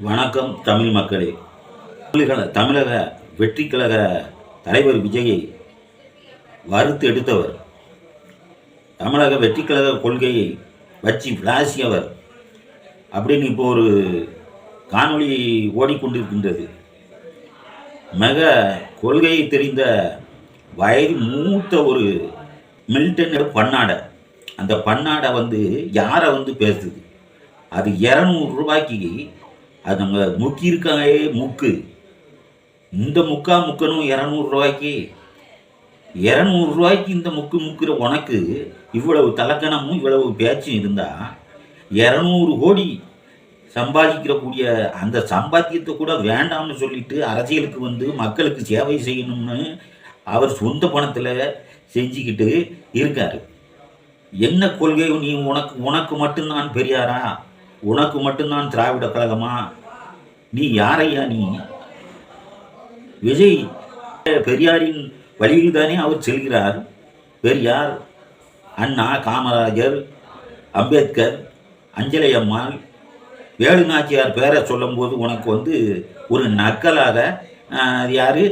வணக்கம் தமிழ் மக்களே. தமிழக தமிழக வெற்றி கழக தலைவர் விஜயை வறுத்து எடுத்தவர். தமிழக வெற்றி கழக கொள்கையை வச்சு விளாசியவர். அப்படின்னு இப்போ ஒரு காணொளி ஓடிக்கொண்டிருக்கின்றது. மிக கொள்கையை தெரிந்த வயது மூத்த ஒரு மில்டன் பன்னாடை அந்த பன்னாடை வந்து யாரை வந்து பேசுது? அது இரநூறு ரூபாய்க்கு அது நம்ம முக்கி முக்கு. இந்த முக்கா முக்கணும் இரநூறுவாய்க்கு இரநூறுவாய்க்கு இந்த முக்கு முக்கிற உனக்கு இவ்வளவு தலக்கணமும் இவ்வளவு பேச்சும் இருந்தால் இரநூறு கோடி சம்பாதிக்கிற கூடிய அந்த சம்பாத்தியத்தை கூட வேண்டாம்னு சொல்லிட்டு அரசியலுக்கு வந்து மக்களுக்கு சேவை செய்யணும்னு அவர் சொந்த பணத்தில் செஞ்சுக்கிட்டு இருக்காரு. என்ன கொள்கை நீ உனக்கு உனக்கு மட்டும்தான் பெரியாரா? உனக்கு மட்டும்தான் திராவிட கழகமா? நீ யாரையா நீ? விஜய் பெரியாரின் வழியில் தானே அவர் செல்கிறார். பெரியார் அண்ணா காமராஜர் அம்பேத்கர் அஞ்சலை அம்மாள் வேலு நாச்சியார் பேரை சொல்லும்போது உனக்கு வந்து ஒரு நக்கலாக யார்?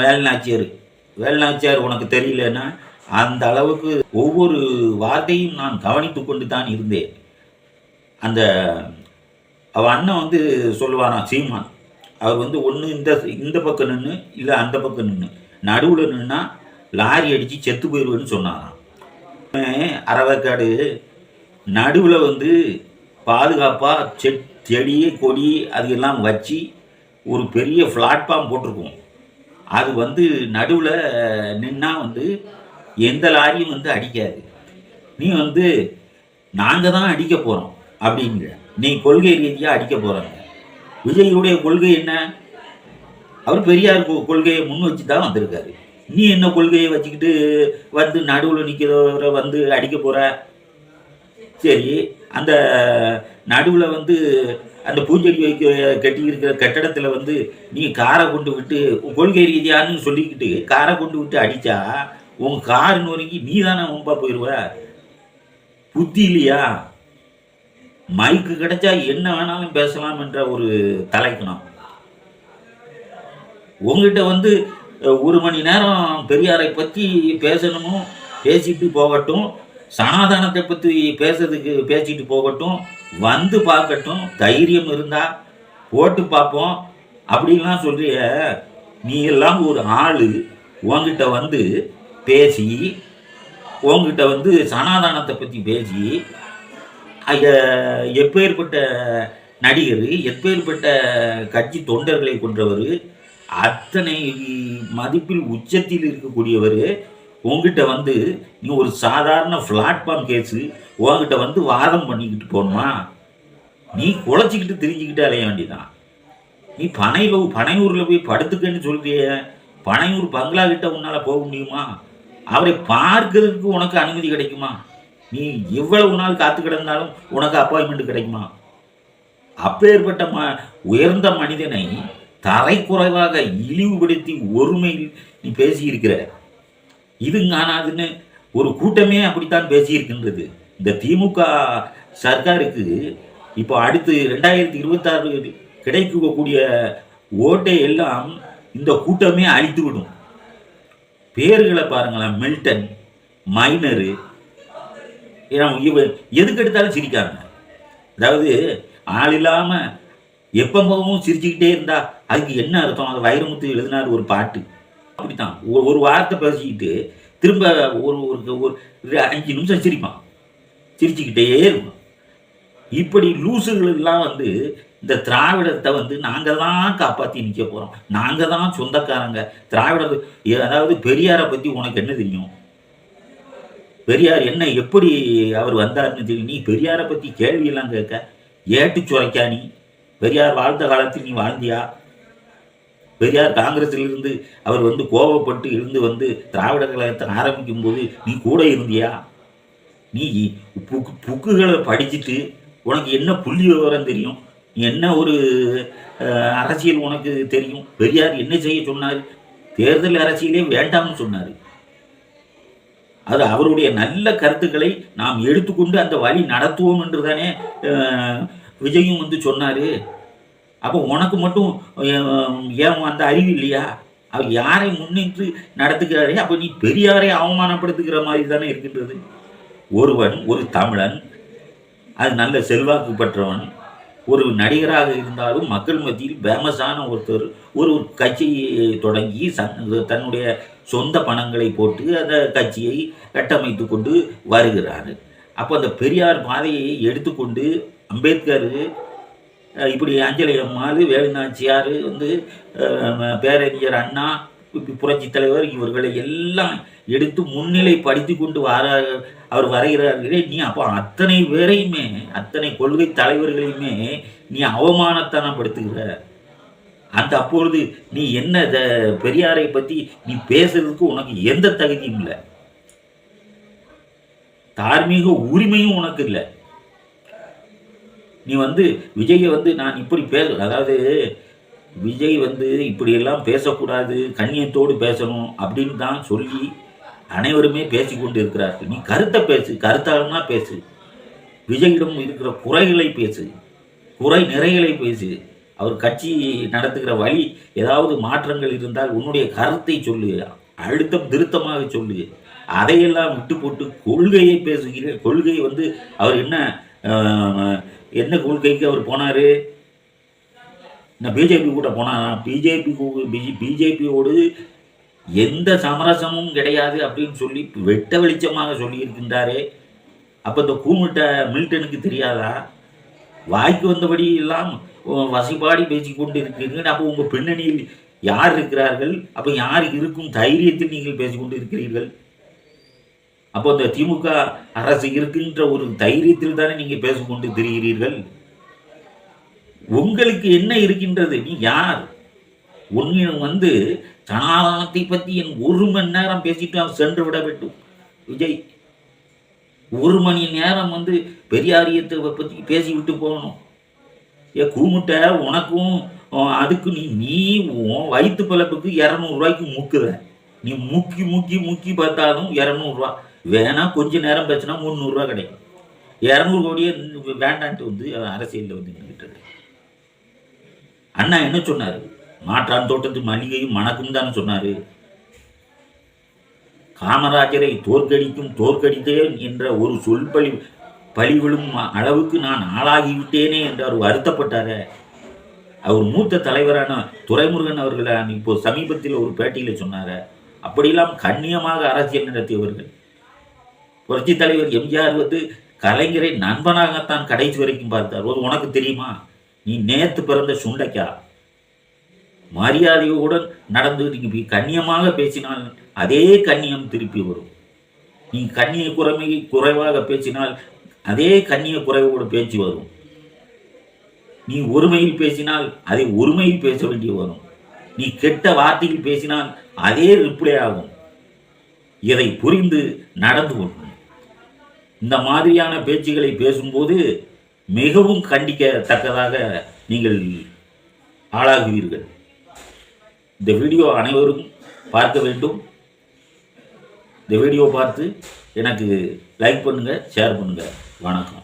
வேலுநாச்சியார் வேலுநாச்சியார் உனக்கு தெரியலன்னா அந்த அளவுக்கு ஒவ்வொரு வார்த்தையும் நான் கவனித்து கொண்டு தான் இருந்தேன். அந்த அவள் அண்ணன் வந்து சொல்லுவாராம் சீமான் அவர் வந்து ஒன்று இந்த இந்த பக்கம் நின்று இல்லை அந்த பக்கம் நின்று நடுவில் நின்னா லாரி அடித்து செத்து போயிடுவேன்னு சொன்னாராம். அவன் அரவக்காடு நடுவில் வந்து பாதுகாப்பாக செட் செடி கொடி அது எல்லாம் வச்சு ஒரு பெரிய பிளாட்ஃபார்ம் போட்டிருக்கோம். அது வந்து நடுவில் நின்னா வந்து எந்த லாரியும் வந்து அடிக்காது. நீ வந்து நாங்கள் தான் அடிக்க போகிறோம் அப்படிங்கிற. நீ கொள்கை ரீதியாக அடிக்க போகிறாங்க விஜயுடைய கொள்கை என்ன? அவர் பெரியார் கொள்கையை முன் வச்சு தான் வந்திருக்காரு. நீ என்ன கொள்கையை வச்சுக்கிட்டு வந்து நடுவில் நிற்கிறவரை வந்து அடிக்க போகிற சரி அந்த நடுவில் வந்து அந்த பூஞ்செடி வைக்க கட்டி இருக்கிற கட்டடத்தில் வந்து நீ காரை கொண்டு விட்டு கொள்கை ரீதியான்னு சொல்லிக்கிட்டு காரை கொண்டு விட்டு அடித்தா உன் காருன்னு நொறுங்கி நீ தானே முன்பா போயிடுவ புத்தி இல்லையா? மைக்கு கிடைச்சா என்ன வேணாலும் பேசலாம் என்ற ஒரு தலைக்கணம். உங்ககிட்ட வந்து ஒரு மணி நேரம் பெரியாரை பற்றி பேசணுமோ பேசிட்டு போகட்டும். சனாதனத்தை பற்றி பேசுறதுக்கு பேசிட்டு போகட்டும். வந்து பார்க்கட்டும். தைரியம் இருந்தா போட்டு பார்ப்போம். அப்படின்லாம் சொல்றிய. நீ எல்லாம் ஒரு ஆள். உன்கிட்ட வந்து பேசி உங்ககிட்ட வந்து சனாதானத்தை பற்றி பேசி எப்பேற்பட்ட நடிகர் எப்பேற்பட்ட கட்சி தொண்டர்களை கொன்றவர் அத்தனை மதிப்பில் உச்சத்தில் இருக்கக்கூடியவர் உங்ககிட்ட வந்து நீ ஒரு சாதாரண பிளாட்ஃபார்ம் கேஸு உங்ககிட்ட வந்து வாதம் பண்ணிக்கிட்டு போகணுமா நீ குழச்சிக்கிட்டு திரிஞ்சுக்கிட்டு அலைய வேண்டிதான் நீ பனையில் பனையூரில் போய் படுத்துக்கன்னு சொல்கிறிய பனையூர் பங்களா கிட்ட உன்னால் போக முடியுமா? அவரை பார்க்கறதுக்கு உனக்கு அனுமதி கிடைக்குமா? நீ எவ்வளவு நாள் காத்து கிடந்தாலும் உனக்கு அப்பாயின்மெண்ட் கிடைக்குமா? அப்பேற்பட்ட ம உயர்ந்த மனிதனை தரைக்குறைவாக இழிவுபடுத்தி ஒருமையில் நீ பேசியிருக்கிற. இது காணாதுன்னு ஒரு கூட்டமே அப்படித்தான் பேசியிருக்கின்றது. இந்த திமுக சர்க்காருக்கு இப்போ அடுத்து ரெண்டாயிரத்தி இருபத்தாறு கிடைக்கக்கூடிய ஓட்டை எல்லாம் இந்த கூட்டமே அழித்து விடும் பேர்களை பாருங்களேன் மில்டன் மைனரு ஏன்னா இவ எதுக்கு எடுத்தாலும் சிரிக்காருங்க அதாவது ஆள் இல்லாமல் எப்பவும் சிரிச்சுக்கிட்டே இருந்தா அதுக்கு என்ன அர்த்தம்? அது வைரமுத்து எழுதினார் ஒரு பாட்டு. அப்படித்தான். ஒரு ஒரு வார்த்தை பேசிக்கிட்டு திரும்ப ஒரு ஒரு ஒரு அஞ்சு நிமிஷம் சிரிப்பான். சிரிச்சுக்கிட்டே இருக்கும் இப்படி லூசுகளெல்லாம் வந்து இந்த திராவிடத்தை வந்து நாங்கள் தான் காப்பாற்றி நிற்க போகிறோம் நாங்கள் தான் சொந்தக்காரங்க. திராவிட அதாவது பெரியாரை பற்றி உனக்கு என்ன தெரியும்? பெரியார் என்ன எப்படி அவர் வந்தார்னு தெரியும் நீ பெரியாரை பற்றி கேள்வியெல்லாம் கேட்க ஏட்டு சுரைக்கா நீ? பெரியார் வாழ்ந்த காலத்தில் நீ வாழ்ந்தியா? பெரியார் காங்கிரஸிலிருந்து அவர் வந்து கோபப்பட்டு இருந்து வந்து திராவிட கழகத்தை ஆரம்பிக்கும் போது நீ கூட இருந்தியா? நீ புக்கு புக்குகளை படிச்சுட்டு உனக்கு என்ன புள்ளி விவரம் தெரியும்? என்ன ஒரு அரசியல் உனக்கு தெரியும்? பெரியார் என்ன செய்ய சொன்னார்? தேர்தல் அரசியலே வேண்டாம்னு சொன்னார். அது அவருடைய நல்ல கருத்துக்களை நாம் எடுத்துக்கொண்டு அந்த வழி நடத்துவோம் என்று தானே விஜயும் வந்து சொன்னார். அப்போ உனக்கு மட்டும் ஏன் அந்த அறிவு இல்லையா? அவர் யாரை முன்னின்று நடத்துகிறாரே? அப்போ நீ பெரியாரை அவமானப்படுத்துகிற மாதிரி தானே இருக்கின்றது. ஒருவன் ஒரு தமிழன் அது நல்ல செல்வாக்கு பெற்றவன் ஒரு நடிகராக இருந்தாலும் மக்கள் மத்தியில் ஃபேமஸான ஒருத்தர் ஒரு ஒரு கட்சியை தொடங்கி சன் தன்னுடைய சொந்த பணங்களை போட்டு அந்த கட்சியை கட்டமைத்து கொண்டு வருகிறார். அப்போ அந்த பெரியார் பாதையை எடுத்துக்கொண்டு அம்பேத்கர் இப்படி அஞ்சலி அம்மாள் வேலுநாச்சியார் வந்து பேரறிஞர் அண்ணா புரட்சி தலைவர் இவர்களை எல்லாம் எடுத்து முன்னிலை படித்து கொண்டு வர அவர் வரைகிறார்களே நீ அப்போ அத்தனை பேரையுமே அத்தனை கொள்கை தலைவர்களையுமே நீ அவமானத்தனப்படுத்துகிற. அந்த அப்பொழுது நீ என்ன த- பெரியாரை பற்றி நீ பேசுறதுக்கு உனக்கு எந்த தகுதியும் இல்லை. தார்மீக உரிமையும் உனக்கு இல்லை. நீ வந்து விஜயை வந்து நான் இப்படி பேச அதாவது விஜய் வந்து இப்படியெல்லாம் பேசக்கூடாது கண்ணியத்தோடு பேசணும் அப்படின்னு தான் சொல்லி அனைவருமே பேசிக்கொண்டு இருக்கிறார்கள் நீ கருத்தை பேசு கருத்தாலும்னா பேசு. விஜயிடம் இருக்கிற குறைகளை பேசு குறை நிறைகளை பேசு. அவர் கட்சி நடத்துகிற வழி ஏதாவது மாற்றங்கள் இருந்தால் உன்னுடைய கருத்தை சொல்லு அழுத்தம் திருத்தமாக சொல்லு. அதையெல்லாம் விட்டு போட்டு கொள்கையை பேசுகிற கொள்கை வந்து அவர் என்ன என்ன கொள்கைக்கு அவர் போனார்? நான் பிஜேபி கூட போனால் பிஜேபி பிஜேபியோடு எந்த சமரசமும் கிடையாது அப்படின்னு சொல்லி வெட்ட வெளிச்சமாக சொல்லியிருக்கின்றாரே. அப்போ இந்த கூமிட்ட மில்டனுக்கு தெரியாதா? வாய்க்கு வந்தபடி எல்லாம் உம், பேசி கொண்டு இருக்கிறீர்கள் அப்போ உங்கள் பின்னணியில் யார் இருக்கிறார்கள்? அப்போ யார் இருக்கும் தைரியத்தில் நீங்கள் பேசிக்கொண்டு இருக்கிறீர்கள் அப்போ இந்த திமுக அரசு இருக்கின்ற ஒரு தைரியத்தில் தானே நீங்கள் பேசிக்கொண்டு திரிகிறீர்கள்? உங்களுக்கு என்ன இருக்கின்றது? நீ யார்? உன்னிடம் வந்து சனாதனத்தை பற்றி என் ஒரு மணி நேரம் பேசிட்டு சென்று விட வேண்டும். விஜய் ஒரு மணி நேரம் வந்து பெரியாரியத்தை பற்றி பேசிவிட்டு போகணும். ஏ கூமுட்ட உனக்கும் அதுக்கு நீ நீ உன் வயிற்று பிழப்புக்கு இரநூறுவாய்க்கு முக்குற. நீ முக்கி முக்கி முக்கி பார்த்தாலும் இரநூறுவா வேணா கொஞ்ச நேரம் பேசினா முந்நூறுரூவா கிடைக்கும். இரநூறு கோடியே வேண்டான்ட்டு வந்து அரசியலில் வந்து நின்றுட்டு அண்ணா என்ன சொன்னார்? மாற்றான் தோட்டத்து மல்லிகையும் மணக்கும் தானே சொன்னார். காமராஜரை தோற்கடிக்கும் தோற்கடித்தேன் என்ற ஒரு சொல் பழி பழிவிழும் அளவுக்கு நான் ஆளாகிவிட்டேனே என்று அவர் வருத்தப்பட்டாரே. அவர் மூத்த தலைவரான துரைமுருகன் அவர்கள் இப்போ சமீபத்தில் ஒரு பேட்டியில் சொன்னார். அப்படியெல்லாம் கண்ணியமாக அரசியல் நடத்தியவர்கள். புரட்சி தலைவர் எம்ஜிஆர் வந்து கலைஞரை நண்பனாகத்தான் கடைசி வரைக்கும் பார்த்தார். ஒரு உனக்கு தெரியுமா? நீ நேத்து பிறந்த சுண்டைக்கா? மரியாதையோடு நடந்து நீங்க கண்ணியமாக பேசினால் அதே கண்ணியம் திருப்பி வரும். நீ கண்ணிய குறைமை குறைவாக பேசினால் அதே கண்ணிய குறைவோடு பேச்சு வரும். நீ ஒருமையில் பேசினால் அதை ஒருமையில் பேச வேண்டிய வரும். நீ கெட்ட வார்த்தையில் பேசினால் அதே ரிப்ளை ஆகும். இதை புரிந்து நடந்து கொள்ளும். இந்த மாதிரியான பேச்சுகளை பேசும்போது மிகவும் கண்டிக்கத்தக்கதாக நீங்கள் ஆளாகுவீர்கள். இந்த வீடியோ அனைவரும் பார்க்க வேண்டும். இந்த வீடியோ பார்த்து எனக்கு லைக் பண்ணுங்கள் ஷேர் பண்ணுங்கள் வணக்கம்.